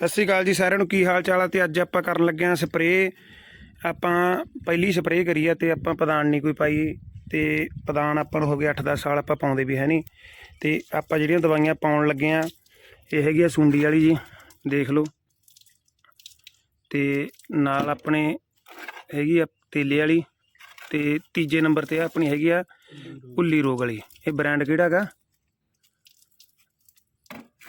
ਸਤਿ ਸ਼੍ਰੀ ਅਕਾਲ ਜੀ ਸਾਰਿਆਂ ਨੂੰ, ਕੀ ਹਾਲ ਚਾਲ ਆ? ਤੇ ਅੱਜ ਆਪਾਂ ਕਰਨ ਲੱਗੇ ਆ ਸਪਰੇਅ। ਆਪਾਂ ਪਹਿਲੀ ਸਪਰੇਅ ਕਰੀ ਆ ਤੇ ਆਪਾਂ ਪਦਾਨ ਨਹੀਂ ਕੋਈ ਪਾਈ। ਤੇ ਪਦਾਨ ਆਪਾਂ ਨੂੰ ਹੋ ਗਿਆ 8-10 ਸਾਲ ਆਪਾਂ ਪਾਉਂਦੇ ਵੀ ਹੈ ਨਹੀਂ। ਤੇ ਆਪਾਂ ਜਿਹੜੀਆਂ ਦਵਾਈਆਂ ਪਾਉਣ ਲੱਗੇ ਆ ਇਹ ਹੈਗੀ ਆ ਸੁੰਡੀ ਵਾਲੀ ਜੀ, ਦੇਖ ਲਓ। ਤੇ ਨਾਲ ਆਪਣੇ ਹੈਗੀ ਆ ਤੇਲੇ ਵਾਲੀ। ਤੇ ਤੀਜੇ ਨੰਬਰ ਤੇ ਆਪਣੀ ਹੈਗੀ ਆ ਉੱਲੀ ਰੋਗ ਵਾਲੀ। ਇਹ ਬ੍ਰਾਂਡ ਕਿਹੜਾ ਹੈਗਾ?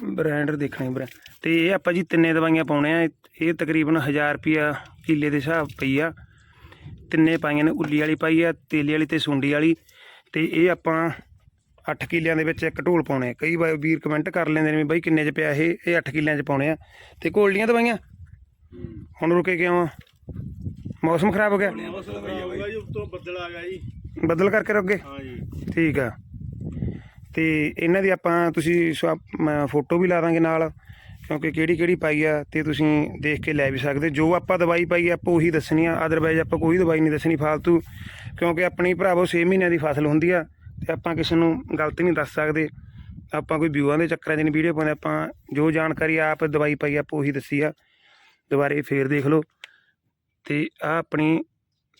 ਬ੍ਰਾਂਡ ਦੇਖਣੀ ਬ੍ਰਾਂਡ ਤੇ ਇਹ ਆਪਾਂ ਜੀ ਤਿੰਨੇ ਦਵਾਈਆਂ ਪਾਉਣੇ ਆ। ਇਹ- ਤਕਰੀਬਨ 1000 ਰੁਪਿਆ ਕਿੱਲੇ ਦੇ ਹਿਸਾਬ ਪਈ ਆ। ਤਿੰਨੇ ਪਾਈਆਂ ਨੇ ਉੱਲੀ ਵਾਲੀ ਪਾਈ ਆ ਤੇਲੇ ਵਾਲੀ ਤੇ ਸੁੰਡੀ ਵਾਲੀ। ਤੇ ਇਹ ਆਪਾਂ 8 ਕਿੱਲਿਆਂ ਦੇ ਵਿੱਚ ਇੱਕ ਢੋਲ ਪਾਉਣੇ ਆ। ਕਈ ਵਾਰ ਵੀਰ ਕਮੈਂਟ ਕਰ ਲੈਂਦੇ ਨੇ ਵੀ ਬਾਈ ਕਿੰਨੇ ਚ ਪਿਆ ਇਹ? ਇਹ 8 ਕਿੱਲਿਆਂ ਚ ਪਾਉਣੇ ਆ। ਤੇ ਕੋਲੀਆਂ ਦਵਾਈਆਂ? ਹੁਣ ਰੁਕੇ ਕਿਉਂ ਆ? ਮੌਸਮ ਖਰਾਬ ਹੋ ਗਿਆ? ਬੱਦਲ ਆ ਗਿਆ ਜੀ। ਬੱਦਲ ਕਰਕੇ ਰੁਕ ਗਏ? ਹਾਂ ਜੀ। ਠੀਕ ਆ। ਤੇ ਇਹਨਾਂ ਦੀ ਆਪਾਂ ਤੁਸੀਂ ਸਵਾ- ਫੋਟੋ ਵੀ ਲਾ ਦਾਂਗੇ ਨਾਲ, ਕਿਉਂਕਿ ਕਿਹੜੀ ਕਿਹੜੀ ਪਾਈ ਆ ਤੇ ਤੁਸੀਂ ਦੇਖ ਕੇ ਲੈ ਵੀ ਸਕਦੇ। ਜੋ ਆਪਾਂ ਦਵਾਈ ਪਾਈ ਆ, ਆਪਾਂ ਉਹੀ ਦੱਸਣੀ ਆ। ਅਦਰਵਾਈਜ਼ ਆਪਾਂ ਕੋਈ ਦਵਾਈ ਨਹੀਂ ਦੱਸਣੀ ਫालतू ਕਿਉਂਕਿ ਆਪਣੀ ਭਰਾਵੋ 6 ਮਹੀਨਿਆਂ ਦੀ ਫਸਲ ਹੁੰਦੀ ਆ ਤੇ ਆਪਾਂ ਕਿਸੇ ਨੂੰ ਗਲਤ ਨਹੀਂ ਦੱਸ ਸਕਦੇ। ਆਪਾਂ ਕੋਈ ਵਿਊਆਂ ਦੇ ਚੱਕਰਾਂ 'ਚ ਨਹੀਂ ਵੀਡੀਓ ਪਾਉਂਦੇ, ਆਪਾਂ ਜੋ ਜਾਣਕਾਰੀ ਆਪ ਦਵਾਈ ਪਾਈ ਆਪਾਂ ਉਹੀ ਦੱਸੀ ਆ। ਦੁਬਾਰੇ ਫੇਰ ਦੇਖ ਲਓ। ਤੇ ਆ ਆਪਣੀ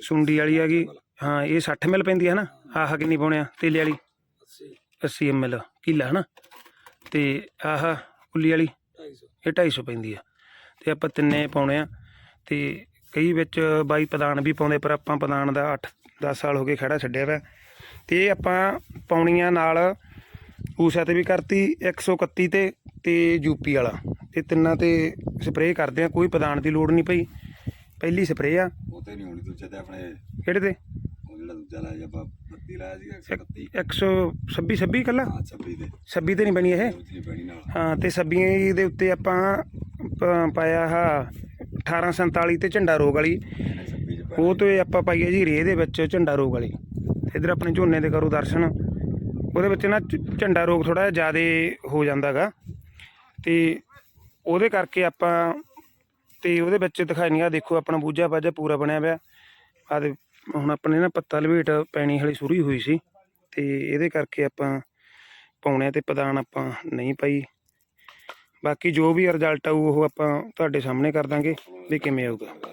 ਸੁੰਡੀ ਵਾਲੀ ਹੈਗੀ ਹਾਂ, ਇਹ 60 ਮਿਲ ਪੈਂਦੀ ਹੈ ਨਾ? ਆਹ ਕਿੰਨੀ ਪਾਉਣੇ ਆ? ਤੇਲੇ ਵਾਲੀ। 80 ml ਕਿੱਲਾ ਹਨਾ? ਤੇ ਆਹ ਉੱਲੀ ਵਾਲੀ ਇਹ 250 ਪੈਂਦੀ ਆ। ਤੇ ਆਪਾਂ ਤਿੰਨੇ ਪਾਉਣੇ ਆ। ਤੇ ਕਈ ਵਿੱਚ ਬਾਈ ਪਦਾਨ ਵੀ ਪਾਉਂਦੇ ਪਰ ਆਪਾਂ ਪਦਾਨ ਦਾ 8 10 ਸਾਲ ਹੋ ਗਏ ਖੜਾ ਛੱਡਿਆ ਵਾ। ਤੇ ਇਹ ਆਪਾਂ ਪਾਉਣੀਆਂ ਨਾਲ ਊਸਾ ਤੇ ਵੀ ਕਰਤੀ 131 ਤੇ ਤੇ ਯੂਪੀ ਵਾਲਾ। ਇਹ ਤਿੰਨਾਂ ਤੇ ਸਪਰੇਅ ਕਰਦੇ ਆ ਕੋਈ ਪਦਾਨ ਦੀ ਲੋੜ ਨਹੀਂ ਪਈ। ਪਹਿਲੀ ਸਪਰੇਅ ਆ। ਉਹ ਤੇ ਨਹੀਂ ਹੋਣੀ ਦੂਜੇ ਤੇ ਆਪਣੇ ਕਿਹੜੇ ਤੇ? ਜਿਹੜਾ ਦੂਜਾ ਲਾਇਆ ਜੀ ਆਪਾਂ 32 ਲਾਇਆ ਸੀਗਾ 131 126 26 ਕੱਲਾ ਹਾਂ 26 ਦੇ 26 ਤੇ ਨਹੀਂ ਬਣੀ ਇਹ? ਨਾਲ। ਹਾਂ ਤੇ ਸੱਬੀਆਂ ਦੇ ਉੱਤੇ ਆਪਾਂ ਪ- ਪਾਇਆ ਆ 1847 ਤੇ ਝੰਡਾ ਰੋਗ ਵਾਲੀ। 26 ਉਹ ਤੇ ਆਪਾਂ ਪਾਈ ਹੈ ਜੀ ਰੇਹ ਦੇ ਵਿੱਚ ਝੰਡਾ ਰੋਗ ਵਾਲੀ। ਇਧਰ ਆਪਣੇ ਝੋਨੇ ਦੇ ਕਰੋ ਦਰਸ਼ਨ। ਉਹਦੇ ਵਿੱਚ ਨਾ ਝ- ਝੰਡਾ ਰੋਗ ਥੋੜਾ ਜ਼ਿਆਦਾ ਹੋ ਜਾਂਦਾਗਾ ਤੇ ਉਹਦੇ ਕਰਕੇ ਆਪਾਂ ਤੇ ਉਹਦੇ ਵਿੱਚ ਦਿਖਾਈ ਨਹੀਂ ਆ ਦੇਖੋ ਆਪਣਾ ਬੂਝਾ ਬਾਝਾ ਪੂਰਾ ਬਣਿਆ ਪਿਆ। ਆ ਦੇ ਹੁਣ ਆਪਣੇ ਨਾ ਪੱਤਾ ਲਵੇਟ ਪੈਣੀ ਹਲੀ ਸ਼ੁਰੂ ਹੀ ਹੋਈ ਸੀ ਤੇ ਇਹਦੇ ਕਰਕੇ ਆਪਾਂ ਪਾਉਣੇ ਆ ਤੇ ਪਦਾਨ ਆਪਾਂ ਨਹੀਂ ਪਾਈ। ਬਾਕੀ ਜੋ ਵੀ ਰਿਜ਼ਲਟ ਆਊ ਉਹ ਆਪਾਂ ਤੁਹਾਡੇ ਸਾਹਮਣੇ ਕਰ ਦਾਂਗੇ ਵੀ ਕਿਵੇਂ ਆਊਗਾ।